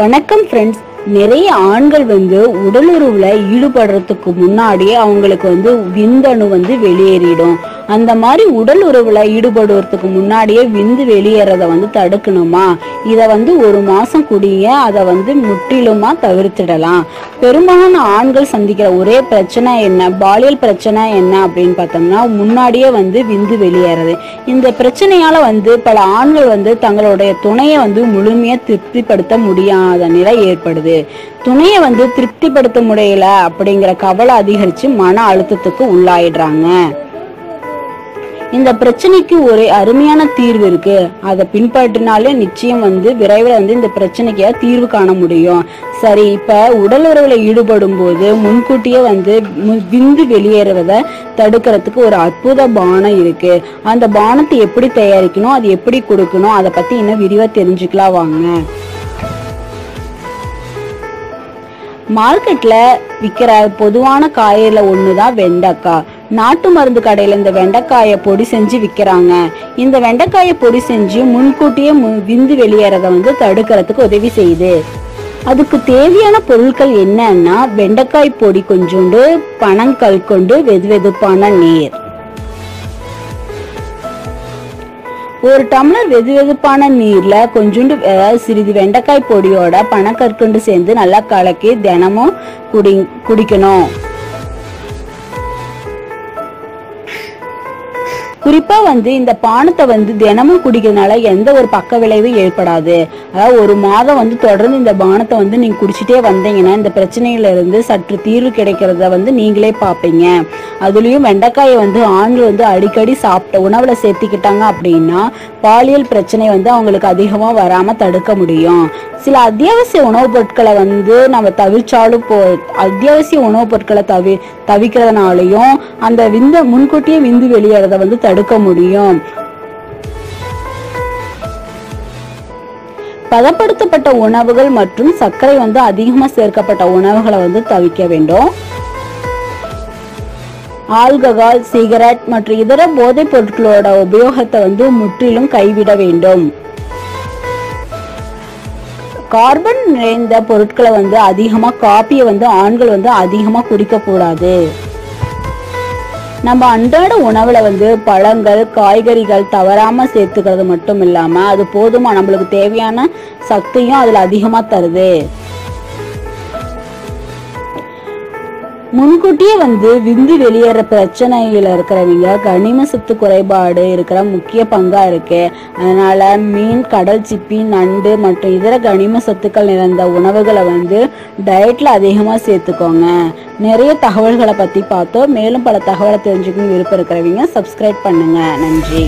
வணக்கம் ஃப்ரெண்ட்ஸ் நிறைய ஆண்கள் வந்து உடலுறவுல ஈடுபடுறதுக்கு முன்னாடியே அவங்களுக்கு வந்து விந்தணு வந்து வெளியேறிடும். அந்த மாதிரி உடல் உறவுல ஈடுபடுறதுக்கு முன்னாடியே விந்து வெளியேறத வந்து தடுக்கணுமா? இத வந்து ஒரு மாசம் குடிங்க அதை வந்து முற்றிலுமா தவிர்த்திடலாம். பெரும்பாலான ஆண்கள் சந்திக்கிற ஒரே பிரச்சனை என்ன? பாலியல் பிரச்சனை என்ன அப்படின்னு பார்த்தோம்னா முன்னாடியே வந்து விந்து வெளியேறது. இந்த பிரச்சனையால வந்து பல ஆண்கள் வந்து தங்களுடைய துணையை வந்து முழுமையா திருப்திப்படுத்த முடியாத நிலை ஏற்படுது. துணையை வந்து திருப்திப்படுத்த முடியல அப்படிங்கிற கவலை அதிகரிச்சு மன அழுத்தத்துக்கு உள்ளாயிடுறாங்க. இந்த பிரச்சனைக்கு ஒரு அருமையான தீர்வு இருக்கு. அதை பின்பற்றினாலே நிச்சயம் வந்து விரைவில் வந்து இந்த பிரச்சனைக்கு தீர்வு காண முடியும். சரி இப்ப உடல் உறவுல ஈடுபடும் போது முன்கூட்டியே வந்து மு- விந்து வெளியேறுவதை தடுக்கிறதுக்கு ஒரு அற்புத பானம் இருக்கு. அந்த பானத்தை எப்படி தயாரிக்கணும் அது எப்படி கொடுக்கணும் அதை பத்தி இன்னும் விரிவா தெரிஞ்சுக்கலாம் வாங்க. மார்க்கெட்ல விற்கிற பொதுவான காயில ஒண்ணுதான் வெண்டைக்காய். நாட்டு மருந்து கடையில இந்த வெண்டைக்காயை பொடி செஞ்சு விற்கிறாங்க இந்த வெண்டைக்காயை பொடி செஞ்சு முன்கூட்டியே மு- விந்து வெளியேறத வந்து தடுக்கிறதுக்கு உதவி செய்யுது. அதுக்கு தேவையான பொருட்கள் என்னன்னா வெண்டைக்காய் பொடி கொஞ்சோண்டு பனங்கல் கொண்டு வெதுவெதுப்பான நீர். ஒரு டம்ளர் வெது வெதுப்பான நீர்ல கொஞ்சோண்டு சிறிது வெண்டைக்காய் பொடியோட பனக்கற்கண்டு சேர்ந்து நல்லா கலக்கி தினமும் குடி குடிக்கணும். குறிப்பா வந்து இந்த பானத்தை வந்து தினமும் குடிக்கிறதுனால எந்த ஒரு பக்க விளைவும் ஏற்படாது. அதாவது ஒரு மாதம் வந்து தொடர்ந்து இந்த பானத்தை வந்து நீங்க குடிச்சிட்டே வந்தீங்கன்னா இந்த பிரச்சனையில இருந்து சற்று தீர்வு கிடைக்கிறத வந்து நீங்களே பார்ப்பீங்க. அதுலயும் வெண்டைக்காயை வந்து ஆண்கள் வந்து அடிக்கடி சாப்பிட்ட உணவுல சேர்த்துக்கிட்டாங்க அப்படின்னா பாலியல் பிரச்சனை வந்து அவங்களுக்கு அதிகமா வராம தடுக்க முடியும். சில அத்தியாவசிய உணவுப் பொருட்களை வந்து நம்ம தவிச்சாலும் போ அத்தியாவசிய உணவுப் பொருட்களை தவி தவிக்கிறதுனாலையும் அந்த விந்த முன்கூட்டியே விந்து வெளியேறத வந்து தடுக்க முடியும். பதப்படுத்தப்பட்ட உணவுகள் மற்றும் சர்க்கரை வந்து அதிகமா சேர்க்கப்பட்ட உணவுகளை வந்து தவிக்க வேண்டும். ஆல்கஹால் சிகரெட் மற்றும் இதர போதைப் பொருட்களோட உபயோகத்தை வந்து முற்றிலும் கைவிட வேண்டும். கார்பன் நிறைந்த பொருட்களை வந்து அதிகமாக காப்பியை வந்து ஆண்கள் வந்து அதிகமாக குடிக்கக்கூடாது நம்ம அன்றாட உணவுல வந்து பழங்கள் காய்கறிகள் தவறாம சேர்த்துக்கிறது மட்டும் இல்லாம அது போதுமா? நம்மளுக்கு தேவையான சக்தியும் அதுல அதிகமா தருது. முன்கூட்டியே வந்து விந்து வெளியேற பிரச்சனையில இருக்கிறவங்க கனிம சத்து குறைபாடு இருக்கிற முக்கிய பங்கா இருக்கு. அதனால மீன் கடல் சிப்பி நண்டு மற்றும் இதர கனிம சத்துக்கள் நிறைந்த உணவுகளை வந்து டயட்ல அதிகமா சேர்த்துக்கோங்க. நிறைய தகவல்களை பத்தி பார்த்தோம். மேலும் பல தகவலை தெரிஞ்சுக்கணும் விருப்பம் இருக்கிறவங்க சப்ஸ்கிரைப் பண்ணுங்க. நன்றி.